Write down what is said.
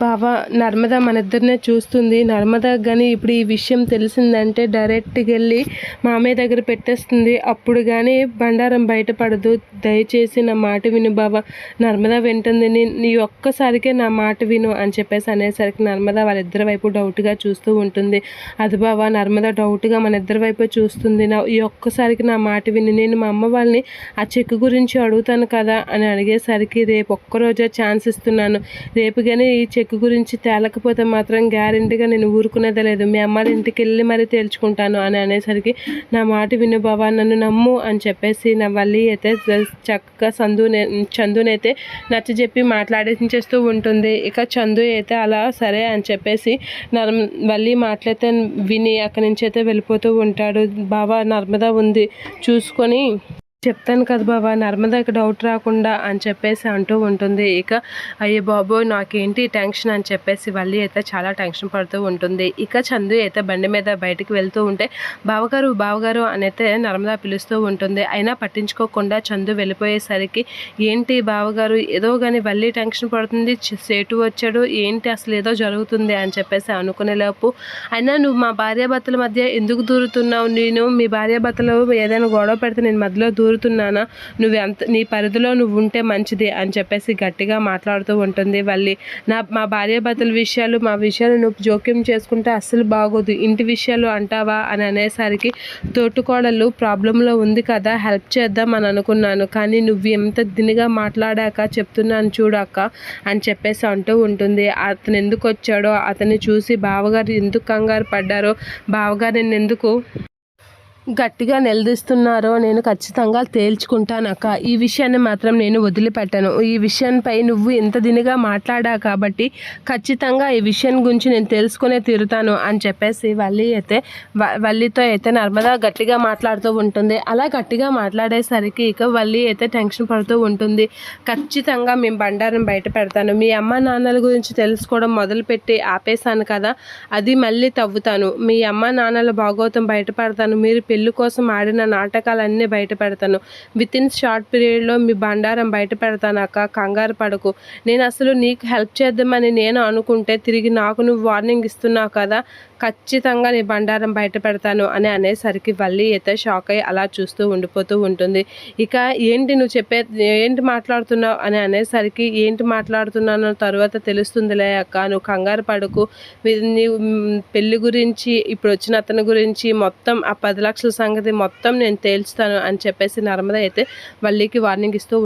బాబా నర్మద మన ఇద్దరినే చూస్తుంది. నర్మద కానీ ఇప్పుడు ఈ విషయం తెలిసిందంటే డైరెక్ట్గా వెళ్ళి మామయ్య దగ్గర పెట్టేస్తుంది. అప్పుడు కానీ బండారం బయటపడదు. దయచేసి నా మాట విను బావ. నర్మద వింటుంది. నీ నీ ఒక్కసారికే నా మాట విను అని చెప్పేసి అనేసరికి నర్మద వాళ్ళిద్దరి వైపు డౌట్గా చూస్తూ ఉంటుంది. అది బావ నర్మద డౌట్గా మన ఇద్దరి వైపు చూస్తుంది. నా ఈ ఒక్కసారికి నా మాట విని. నేను మా అమ్మ వాళ్ళని ఆ చెక్ గురించి అడుగుతాను కదా అని అడిగేసరికి రేపు ఒక్కరోజే ఛాన్స్ ఇస్తున్నాను. రేపు కానీ ఈ చెక్ చెక్కు గురించి తేలకపోతే మాత్రం గ్యారెంటీగా నేను ఊరుకునేదే లేదు. మీ అమ్మాయి ఇంటికి వెళ్ళి మరీ తేల్చుకుంటాను అని అనేసరికి నా మాట విను బావా నన్ను నమ్ము అని చెప్పేసి నా వల్లి అయితే చక్కగా సందునే చందునైతే నచ్చజెప్పి మాట్లాడించేస్తూ ఉంటుంది. ఇక చందు అయితే అలా సరే అని చెప్పేసి నర్మ వల్లి మాట్లాడితే విని అక్కడి నుంచి అయితే వెళ్ళిపోతూ ఉంటాడు. బావా నర్మదా ఉంది. చూసుకొని చెప్తాను కదా బాబా నర్మదాకి డౌట్ రాకుండా అని చెప్పేసి అంటూ ఉంటుంది. ఇక అయ్యే బాబు నాకేంటి టెన్షన్ అని చెప్పేసి వల్లి అయితే చాలా టెన్షన్ పడుతూ ఉంటుంది. ఇక చందు అయితే బండి మీద బయటికి వెళ్తూ ఉంటే బావగారు బావగారు అని అయితే నర్మదా పిలుస్తూ ఉంటుంది. అయినా పట్టించుకోకుండా చందు వెళ్ళిపోయేసరికి ఏంటి బావగారు ఏదో కానీ వల్లి టెన్షన్ పడుతుంది సేటు వచ్చాడు ఏంటి అసలు ఏదో జరుగుతుంది అని చెప్పేసి అనుకునేలోపు అయినా నువ్వు మా భార్యాభర్తల మధ్య ఎందుకు దూరుతున్నావు? నేను మీ భార్యాభర్తలు ఏదైనా గొడవ పెడితే నేను మధ్యలో దూరు కోరుతున్నానా? నువ్వు ఎంత నీ పరిధిలో నువ్వు ఉంటే మంచిది అని చెప్పేసి గట్టిగా మాట్లాడుతూ ఉంటుంది వల్లి. నా మా భార్యాభర్తల విషయాలు మా విషయాలు నువ్వు జోక్యం చేసుకుంటే అస్సలు బాగోదు. ఇంటి విషయాలు అంటావా అని అనేసరికి తోటుకోడలు ప్రాబ్లంలో ఉంది కదా హెల్ప్ చేద్దాం అని అనుకున్నాను. కానీ నువ్వు ఎంత దినిగా మాట్లాడాక చెప్తున్నాను చూడాక అని చెప్పేసి అంటూ ఉంటుంది. అతను ఎందుకు వచ్చాడో అతన్ని చూసి బావగారు ఎందుకు కంగారు పడ్డారో బావగారు నేను ఎందుకు గట్టిగా నిలదీస్తున్నారో నేను ఖచ్చితంగా తేల్చుకుంటాను అక్క. ఈ విషయాన్ని మాత్రం నేను వదిలిపెట్టాను. ఈ విషయంపై నువ్వు ఇంత దినిగా మాట్లాడా కాబట్టి ఖచ్చితంగా ఈ విషయం గురించి నేను తెలుసుకునే తీరుతాను అని చెప్పేసి వల్లి అయితే వల్లితో అయితే నర్మదా గట్టిగా మాట్లాడుతూ ఉంటుంది. అలా గట్టిగా మాట్లాడేసరికి ఇక వల్లి అయితే టెన్షన్ పడుతూ ఉంటుంది. ఖచ్చితంగా మేము బండారం బయట పెడతాను. మీ అమ్మ నాన్నల గురించి తెలుసుకోవడం మొదలుపెట్టి ఆపేశాను కదా అది మళ్ళీ తవ్వుతాను. మీ అమ్మ నాన్నల భాగోతం బయటపడతాను మీరు పెళ్ళి కోసం ఆడిన నాటకాలన్నీ బయట పెడతాను. విత్ ఇన్ షార్ట్ పీరియడ్లో మీ బండారం బయట పెడతాను అక్క. కంగారు పడకు. నేను అసలు నీకు హెల్ప్ చేద్దామని నేను అనుకుంటే తిరిగి నాకు నువ్వు వార్నింగ్ ఇస్తున్నావు కదా. ఖచ్చితంగా నీ బండారం బయట పెడతాను అని అనేసరికి వల్లి అయితే షాక్ అయ్యి అలా చూస్తూ ఉండిపోతూ ఉంటుంది. ఇక ఏంటి నువ్వు చెప్పే ఏంటి మాట్లాడుతున్నావు అని అనేసరికి ఏంటి మాట్లాడుతున్నానో తర్వాత తెలుస్తుందిలే అక్క నువ్వు కంగారు పడుకు. నీవు పెళ్ళి గురించి ఇప్పుడు వచ్చిన అతని గురించి మొత్తం ఆ పది లక్షల సంగతి మొత్తం నేను తేల్చుతాను అని చెప్పేసి నర్మద అయితే వల్లికి వార్నింగ్ ఇస్తూ